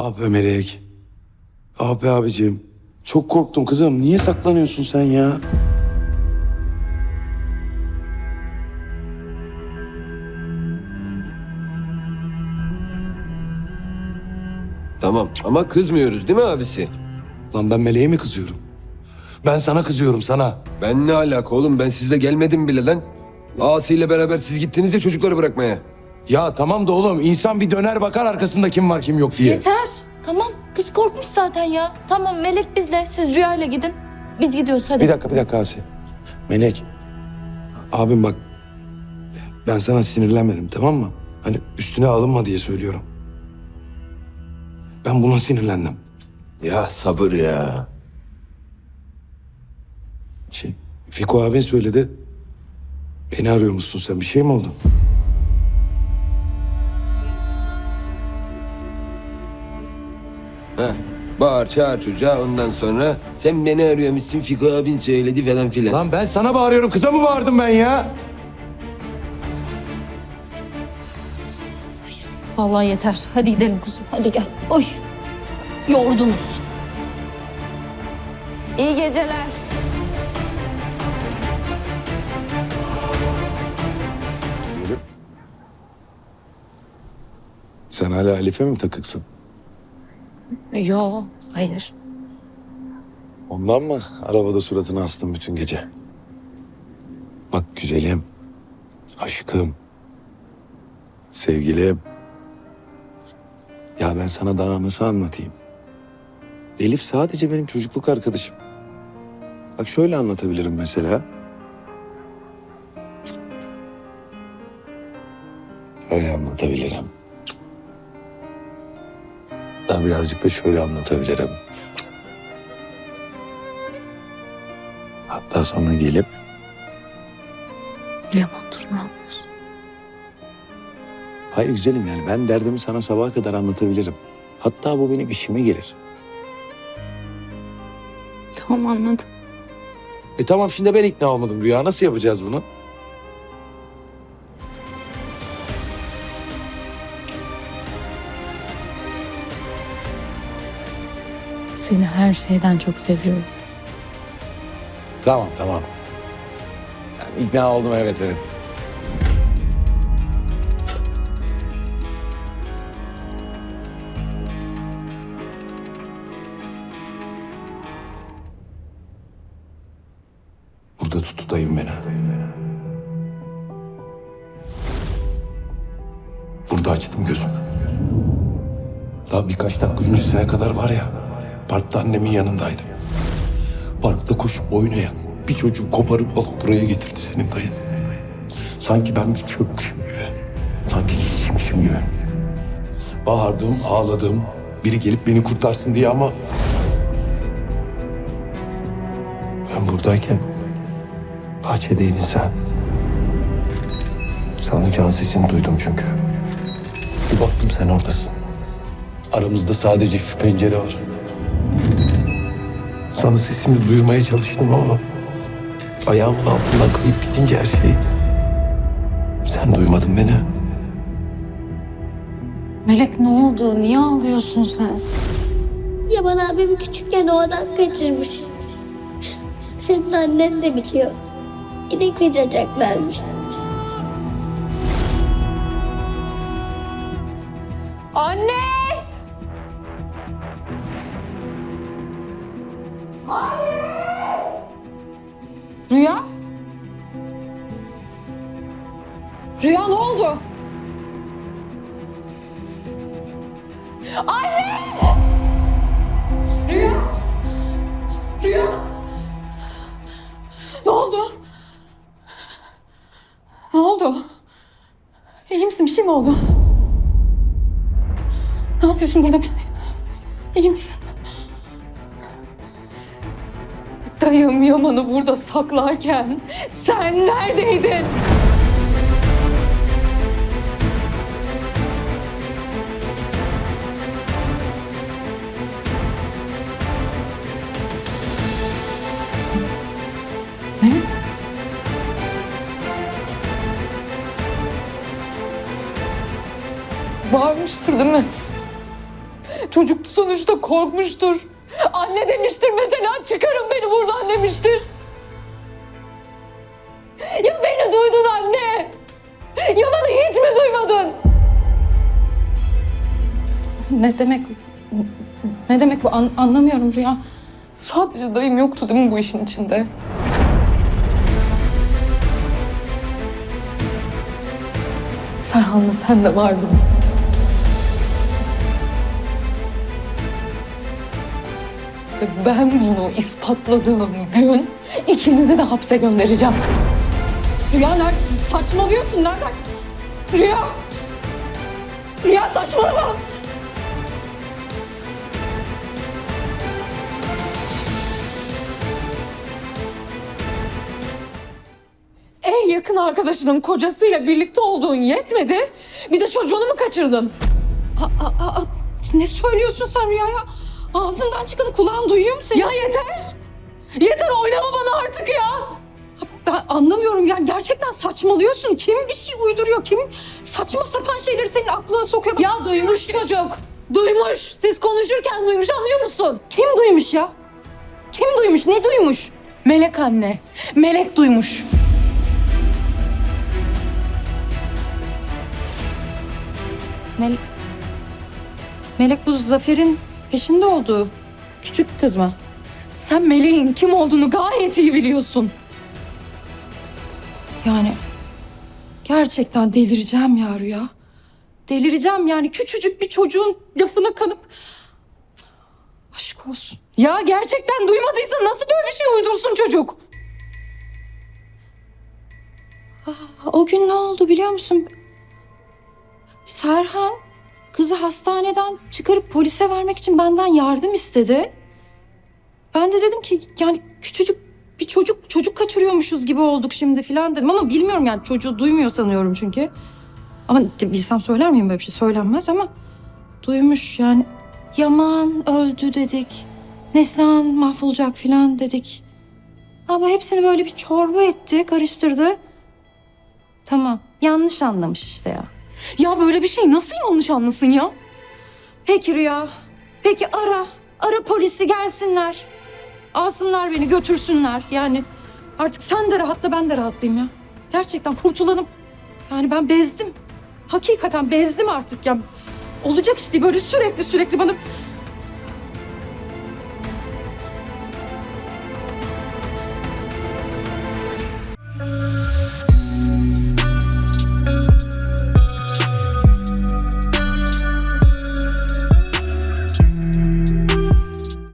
Abi Melek. Abi abicim. Çok korktum kızım. Niye saklanıyorsun sen ya? Tamam ama kızmıyoruz değil mi abisi? Lan ben Meleğe mi kızıyorum? Ben sana kızıyorum sana. Ben ne alaka oğlum ben sizle gelmedim bile lan. Asi ile beraber siz gittiniz ya çocukları bırakmaya. Ya tamam da oğlum insan bir döner bakar arkasında kim var kim yok diye. Yeter. Tamam kız korkmuş zaten ya. Tamam Melek bizle siz Rüya'yla gidin. Biz gidiyoruz hadi. Bir dakika bir dakika Asi. Melek. Abim bak. Ben sana sinirlenmedim tamam mı? Hani üstüne alınma diye söylüyorum. Ben buna sinirlendim. Ya sabır ya. Şey, Fiko abin söyledi. Beni arıyor musun sen? Bir şey mi oldu? Bağır çağır çocuğa ondan sonra sen beni arıyormuşsun Fiko abin söyledi falan filan. Lan ben sana bağırıyorum. Kıza mı bağırdım ben ya? Vallahi yeter. Hadi gidelim kuzum. Hadi gel. Oy. Yordunuz. İyi geceler. Sen hala Halife mi takıksın? Yo, hayır. Ondan mı arabada suratını astın bütün gece? Bak güzelim, aşkım, sevgilim. Ya ben sana daha nasıl anlatayım? Elif sadece benim çocukluk arkadaşım. Bak şöyle anlatabilirim mesela. Öyle anlatabilirim. Daha birazcık da şöyle anlatabilirim. Hatta sonra gelip Yaman dur ne yapıyorsun? hayır güzelim yani ben derdimi sana sabaha kadar anlatabilirim. Hatta bu benim işime gelir. Tamam anladım. E tamam şimdi ben ikna olmadım Rüya. Nasıl yapacağız bunu? Seni her şeyden çok seviyorum. Tamam tamam. Yani ikna oldum evet evet. Burada tuttu dayım beni. Burada açtım gözümü. Daha birkaç dakika öncesine kadar var ya, parkta annemin yanındaydım. Parkta koşup oynayan bir çocuğu koparıp alıp buraya getirdi senin dayın. Sanki ben bir çöpmüşüm gibi. Sanki hiçmişim gibi. Bağırdım, ağladım. Biri gelip beni kurtarsın diye ama... Ben buradayken bahçedeydin sen. Salıncağın sesini duydum çünkü. Bir baktım sen oradasın. Aramızda sadece şu pencere var. Sana sesimi duyurmaya çalıştım ama ayağımın altından kayıp gidince her şey sen duymadın beni. Melek ne oldu? Niye ağlıyorsun sen? Yaman abim küçükken o adam kaçırmış. Senin annen de biliyor. Yine kaçacaklarmış. Rüya? Rüya ne oldu? Anne! Rüya? Rüya? Ne oldu? Ne oldu? İyi misin? Bir şey mi oldu? Ne yapıyorsun burada? İyi misin? Dayım Yaman'ı burada saklarken sen neredeydin? Ne? Bağırmıştır değil mi? Çocuk sonuçta korkmuştur. Anne demiştir mesela çıkarın beni buradan demiştir. Ya beni duydun anne. Ya bana hiç mi duymadın? Ne demek? Ne demek bu? An- anlamıyorum Rüya. Sadece dayım yoktu değil mi bu işin içinde? Serhan'la sen de vardın. Ve ben bunu ispatladığım gün ikinizi de hapse göndereceğim. Rüya nerede? Saçmalıyorsun nereden? Rüya! Rüya saçmalama! En yakın arkadaşının kocasıyla birlikte olduğun yetmedi. Bir de çocuğunu mu kaçırdın? Aa, aa, aa, ne söylüyorsun sen Rüya'ya? Ağzından çıkanı kulağın duyuyor mu senin? Ya yeter! Yeter oynama bana artık ya! Ben anlamıyorum yani gerçekten saçmalıyorsun. Kim bir şey uyduruyor? Kim saçma sapan şeyleri senin aklına sokuyor? Ya duymuş çocuk. Duymuş. Siz konuşurken duymuş anlıyor musun? Kim duymuş ya? Kim duymuş? Ne duymuş? Melek anne. Melek duymuş. Mel Melek bu Zafer'in peşinde olduğu küçük kız mı? Sen Melek'in kim olduğunu gayet iyi biliyorsun. Yani gerçekten delireceğim ya Rüya. Delireceğim yani küçücük bir çocuğun lafına kanıp... Aşk olsun. Ya gerçekten duymadıysa nasıl böyle bir şey uydursun çocuk? Aa, o gün ne oldu biliyor musun? Serhan kızı hastaneden çıkarıp polise vermek için benden yardım istedi. Ben de dedim ki yani küçücük bir çocuk çocuk kaçırıyormuşuz gibi olduk şimdi filan dedim ama bilmiyorum yani çocuğu duymuyor sanıyorum çünkü. Ama bilsem söyler miyim böyle bir şey söylenmez ama duymuş yani. Yaman öldü dedik. Neslihan mahvolacak filan dedik. Ama hepsini böyle bir çorba etti, karıştırdı. Tamam, yanlış anlamış işte ya. Ya böyle bir şey nasıl yanlış anlasın ya? Peki Rüya. Peki ara. Ara polisi gelsinler. Alsınlar beni götürsünler. Yani artık sen de rahatla ben de rahatlayayım ya. Gerçekten kurtulalım. Yani ben bezdim. Hakikaten bezdim artık ya. Olacak işte böyle sürekli sürekli bana